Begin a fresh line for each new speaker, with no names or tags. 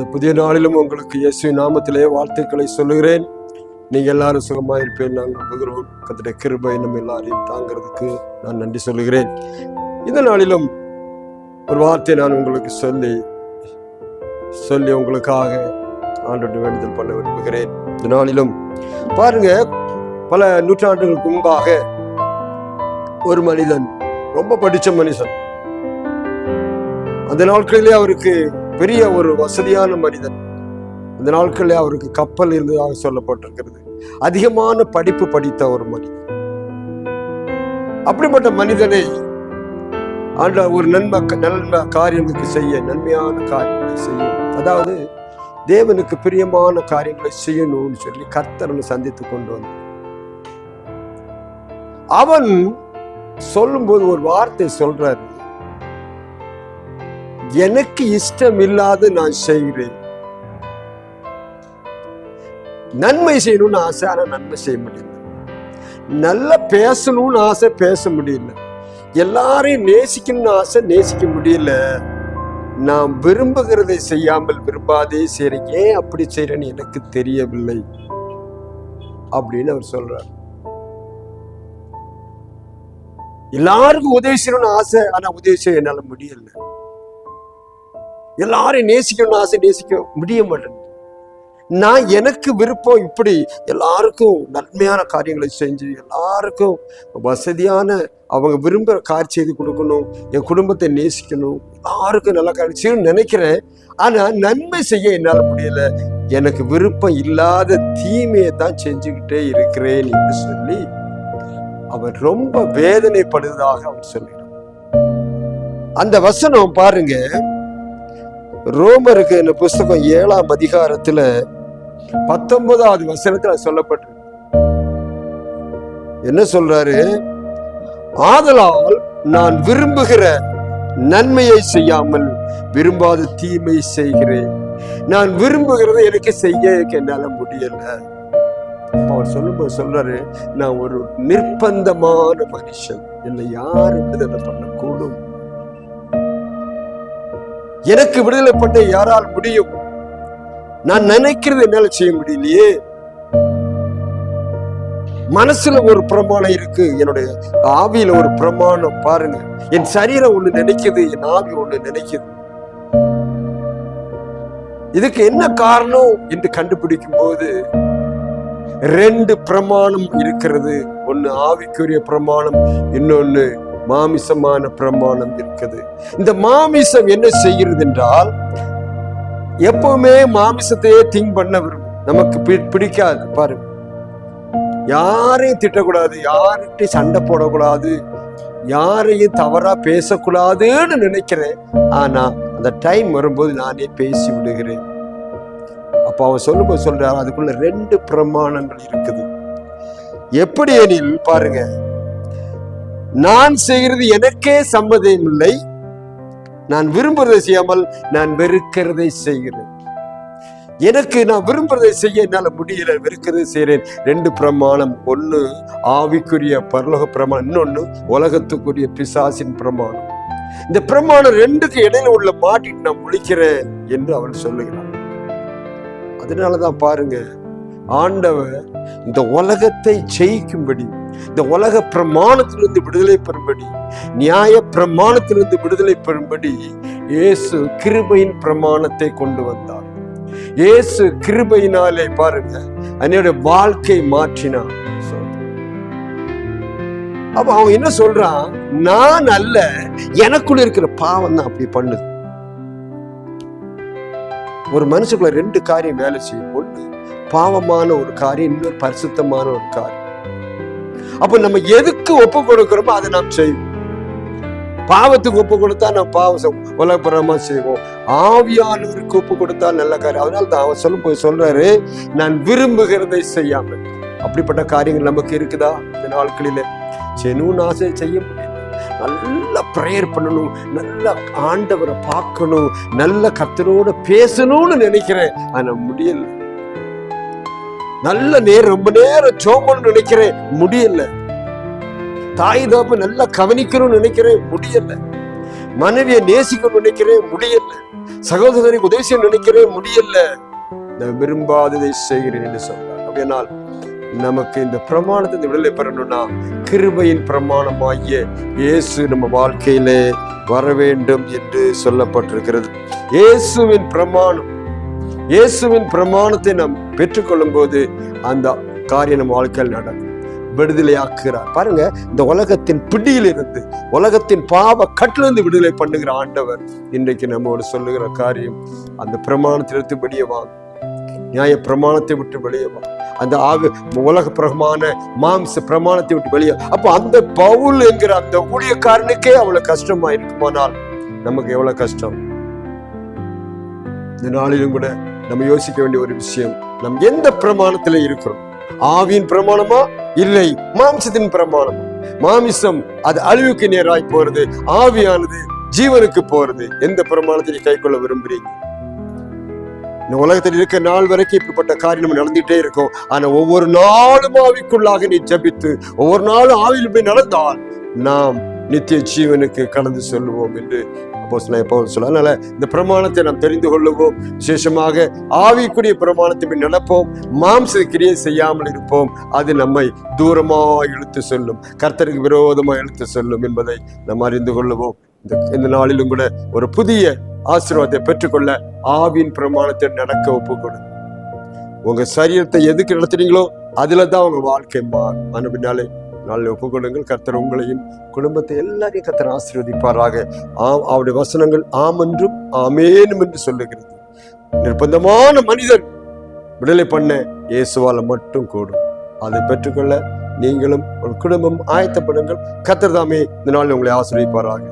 இந்த புதிய நாளிலும் உங்களுக்கு இயேசு நாமத்திலே வாழ்த்துக்களை சொல்லுகிறேன். நீங்கள் எல்லாரும் சுகமாக இருப்பேன். நாங்கள் நம்புகிறோம் கத்திர கிருபை நம்ம எல்லாரையும் தாங்கிறதுக்கு நான் நன்றி சொல்லுகிறேன். இந்த நாளிலும் ஒரு வார்த்தை நான் உங்களுக்கு சொல்லி சொல்லி உங்களுக்காக ஆண்டு வேண்டுதல் பண்ண விரும்புகிறேன். இந்த நாளிலும் பாருங்க பல நூற்றாண்டுகளுக்கு முன்பாக ஒரு மனிதன் ரொம்ப படித்த மனுஷன் அந்த நாட்களிலே அவருக்கு பெரிய ஒரு வசதியான மனிதன். அந்த நாட்களில் அவருக்கு கப்பல் இருந்ததாக சொல்லப்பட்டிருக்கிறது. அதிகமான படிப்பு படித்த ஒரு மனிதன். அப்படிப்பட்ட மனிதனை ஆண்ட ஒரு நன்மை நன்மை காரியங்களுக்கு செய்ய நன்மையான காரியங்களை செய்ய அதாவது தேவனுக்கு பிரியமான காரியங்களை செய்யணும்னு சொல்லி கர்த்தரனை சந்தித்து கொண்டு வந்தான். அவன் சொல்லும்போது ஒரு வார்த்தை சொல்றாரு. எனக்கு இஷ்டம் இல்லாத நான் செய்கிறேன் நன்மை செய்யணும்னு ஆசை ஆனால் நன்மை செய்ய முடியல. நல்லா பேசணும்னு ஆசை பேச முடியல. எல்லாரையும் நேசிக்கணும்னு ஆசை நேசிக்க முடியல. நான் விரும்புகிறதை செய்யாமல் விரும்பாதே செய்கிறேன் ஏன் அப்படி செய்கிறேன்னு எனக்கு தெரியவில்லை. அப்படின்னு அவர் சொல்றார். எல்லாருக்கும் உதவி செய்யணும்னு ஆசை ஆனா உதவி செய்ய என்னால முடியல. எல்லாரையும் நேசிக்கணும்னு ஆசை நேசிக்க முடிய மாட்டேன் நான் எனக்கு விருப்பம் இப்படி எல்லாருக்கும் நன்மையான காரியங்களை செஞ்சு எல்லாருக்கும் வசதியான அவங்க விரும்புகிற கார் செய்து கொடுக்கணும் என் குடும்பத்தை நேசிக்கணும் எல்லாருக்கும் நல்லா காரியம் செய்யணும்னு நினைக்கிறேன். ஆனால் நன்மை செய்ய என்னால் முடியல. எனக்கு விருப்பம் இல்லாத தீமையை தான் செஞ்சுக்கிட்டே இருக்கிறேன் என்று சொல்லி அவன் ரொம்ப வேதனைப்படுவதாக அவன் சொல்கிறான். அந்த வசனம் பாருங்க. ரோமருக்கு இந்த புஸ்தகம் ஏழாம் அதிகாரத்துல பத்தொன்பதாவது வசனத்துல சொல்லப்பட்டு என்ன சொல்றாரு? ஆதலால் நான் விரும்புகிற நன்மையை செய்யாமல் விரும்பாத தீமை செய்கிறேன். நான் விரும்புகிறத எனக்கு செய்ய என்னால முடியல. அவர் சொல்லும்போது சொல்றாரு நான் ஒரு நிர்பந்தமான மனுஷன். என்னை யார் விடுதலை பண்ணக்கூடும்? எனக்கு விடுதலை பண்ண யாரால் முடியும்? நான் நினைக்கிறது என்னால செய்ய முடியலையே. மனசுல ஒரு பிரமாணம் இருக்கு. என்னுடைய ஆவியில ஒரு பிரமாணம் பாருங்க. என் சரீரம் ஒண்ணு நினைக்குது என் ஆவி ஒண்ணு நினைக்குது. இதுக்கு என்ன காரணம் என்று கண்டுபிடிக்கும் போது ரெண்டு பிரமாணம் இருக்கிறது. ஒன்னு ஆவிக்குரிய பிரமாணம் இன்னொன்னு மாமிசமான பிரமாணம் இருக்குது. இந்த மாமிசம் என்ன செய்கிறது என்றால் எப்பவுமே மாமிசத்தையே திங்க் பண்ண விரும்பும். நமக்கு பி- பிடிக்காது பாருங்க. யாரையும் திட்டக்கூடாது யார்கிட்டையும் சண்டை போடக்கூடாது யாரையும் தவறா பேசக்கூடாதுன்னு நினைக்கிறேன். ஆனா அந்த டைம் வரும்போது நானே பேசி விடுகிறேன். அப்ப அவன் சொல்லும்போது சொல்றாரு அதுக்குள்ள ரெண்டு பிரமாணங்கள் இருக்குது. எப்படி எனில் பாருங்க. நான் செய்கிறது எனக்கே சம்மதம் இல்லை நான் விரும்புறதை செய்யாமல் நான் வெறுக்கிறதை செய்கிறேன். எனக்கு நான் விரும்புறதை செய்ய என்னால முடியல வெறுக்கிறதை செய்கிறேன். ரெண்டு பிரமாணம். ஒன்று ஆவிக்குரிய பரலோக பிரமாணம். இன்னொன்று உலகத்துக்குரிய பிசாசின் பிரமாணம். இந்த பிரமாணம் ரெண்டுக்கு இடையில உள்ள மாட்டிட்டு நான் முழிக்கிறேன் என்று அவன் சொல்லுகிறான். அதனாலதான் பாருங்க ஆண்டவர் இந்த உலகத்தை ஜெயிக்கும்படி இந்த உலக பிரமாணத்திலிருந்து விடுதலை பெறும்படி நியாய பிரமாணத்திலிருந்து விடுதலை பெறும்படி இயேசு கிருபையின் பிரமாணத்தை கொண்டு வந்தார். இயேசு கிருபையினாலே பாருங்க என்னுடைய வாழ்க்கை மாற்றினான் அப்ப அவன் என்ன சொல்றான்? நான் அல்ல எனக்குள்ள இருக்கிற பாவம் தான் அப்படி பண்ணுது. ஒரு மனுஷக்குள்ள ரெண்டு காரியம் வேலை செய்யும் ஒன்று பாவமான ஒரு காரியம் இன்னொரு பரிசுத்தமான ஒரு காரியம். அப்ப நம்ம எதுக்கு ஒப்பு கொடுக்கிறோமோ அதை நாம் செய்வோம். பாவத்துக்கு ஒப்பு கொடுத்தா நம்ம பாவம் உலகப்புறமா செய்வோம். ஆவியானவருக்கு ஒப்பு கொடுத்தா நல்ல காரியம். அதனால தான் அவர் சொல்லும் போய் சொல்றாரு நான் விரும்புகிறதை செய்யாமல். அப்படிப்பட்ட காரியங்கள் நமக்கு இருக்குதா? இந்த நாட்களில். செய்யணும்னு ஆசை செய்ய முடியும் நல்லா ப்ரேயர் பண்ணணும் நல்ல ஆண்டவரை பார்க்கணும் நல்ல கத்தனோட பேசணும்னு நினைக்கிறேன். ஆனால் முடியல. நல்ல நேரம் ரொம்ப நேரம் சோமன்னு நினைக்கிறேன். முடியல. தாய் தாப்பு நல்லா கவனிக்கணும்னு நினைக்கிறேன். முடியல. மனைவியை நேசிக்கணும்னு நினைக்கிறேன். முடியல. சகோதரனுக்கு உதவி செய்ய நினைக்கிறேன். முடியல. நான் விரும்பாததை செய்கிறேன் என்று சொல்றார் அப்படியானால் நமக்கு இந்த பிரமாணத்தை இந்த விடுதலை பெறணும்னா கிருபையின் பிரமாணமாகிய இயேசு நம்ம வாழ்க்கையிலே வர வேண்டும் என்று சொல்லப்பட்டிருக்கிறது. இயேசுவின் பிரமாணம். இயேசுவின் பிரமாணத்தை நாம் பெற்றுக்கொள்ளும் போது அந்த காரியம் நம்ம வாழ்க்கையில் நடக்கும். விடுதலையாக்குகிறார். பாருங்க இந்த உலகத்தின் பிடியில் இருந்து உலகத்தின் பாவ கட்டிலிருந்து விடுதலை பண்ணுகிற ஆண்டவர் இன்றைக்கு நம்மோடு சொல்லுகிற காரியம் அந்த பிரமாணத்திலிருந்து வெளியே வாங்க நியாய பிரமாணத்தை விட்டு வெளியே வா. அந்த ஆகு உலக பிரகமான மாம்ச பிரமாணத்தை விட்டு வெளியே அப்போ அந்த பவுல் என்கிற அந்த ஊழியக்காரனுக்கே அவ்வளவு கஷ்டமா இருக்குமானால் நமக்கு எவ்வளவு கஷ்டம்? இந்த நாளிலும் கூட நம்ம யோசிக்க வேண்டிய ஒரு விஷயம் நம் எந்த பிரமாணத்துல இருக்கிறோம்? ஆவியின் பிரமாணமா? இல்லை மாம்சத்தின் பிரமாணமா? மாமிசம் அது அழிவுக்கு நேராய் போறது ஆவியானது ஜீவனுக்கு போறது. எந்த பிரமாணத்தை நீ கைக்கொள்ள விரும்புறீங்க? இந்த உலகத்தில் இருக்க நாள் வரைக்கும் இப்படிப்பட்ட காரியம் நம்ம நடந்துட்டே இருக்கும். ஆனா ஒவ்வொரு நாளும் ஆவிக்குள்ளாக நீ ஜபித்து ஒவ்வொரு நாளும் ஆவியில் போய் நடந்தால் நாம் நித்திய ஜீவனுக்கு கடந்து செல்லுவோம் என்று அப்போ சொல்ல அதனால இந்த பிரமாணத்தை நாம் தெரிந்து கொள்ளுவோம். விசேஷமாக ஆவிக்குரிய பிரமாணத்தை போய் நடப்போம் மாம்ச கிரியை செய்யாமல் இருப்போம். அது நம்மை தூரமாக இழுத்து செல்லும். கர்த்தருக்கு விரோதமாக இழுத்து செல்லும் என்பதை நாம் அறிந்து கொள்ளுவோம். இந்த இந்த நாளிலும் கூட ஒரு புதிய ஆசீர்வாதத்தை பெற்றுக்கொள்ள ஆவின் பிரமாணத்தை நடக்க ஒப்பு உங்க சரீரத்தை எதுக்கு நடத்துறீங்களோ அதுல தான் உங்க வாழ்க்கை மாறும். ஆன பின்னாலே நாளில் ஒப்பு கொடுங்கள் கர்த்தர் உங்களையும் குடும்பத்தை எல்லாரையும் கர்த்தர் ஆசீர்வதிப்பாராக. ஆம் அவருடைய வசனங்கள் ஆம் என்றும் ஆமேனும் என்று சொல்லுகிறது. நிர்பந்தமான மனிதன் விடுதலை பண்ண இயேசுவால மட்டும் கூடும். அதை பெற்றுக்கொள்ள நீங்களும் உங்கள் குடும்பம் ஆயத்தப்படுங்கள். கத்திரதாமே இந்த நாளில் உங்களை ஆசீர்வதிப்பாராக.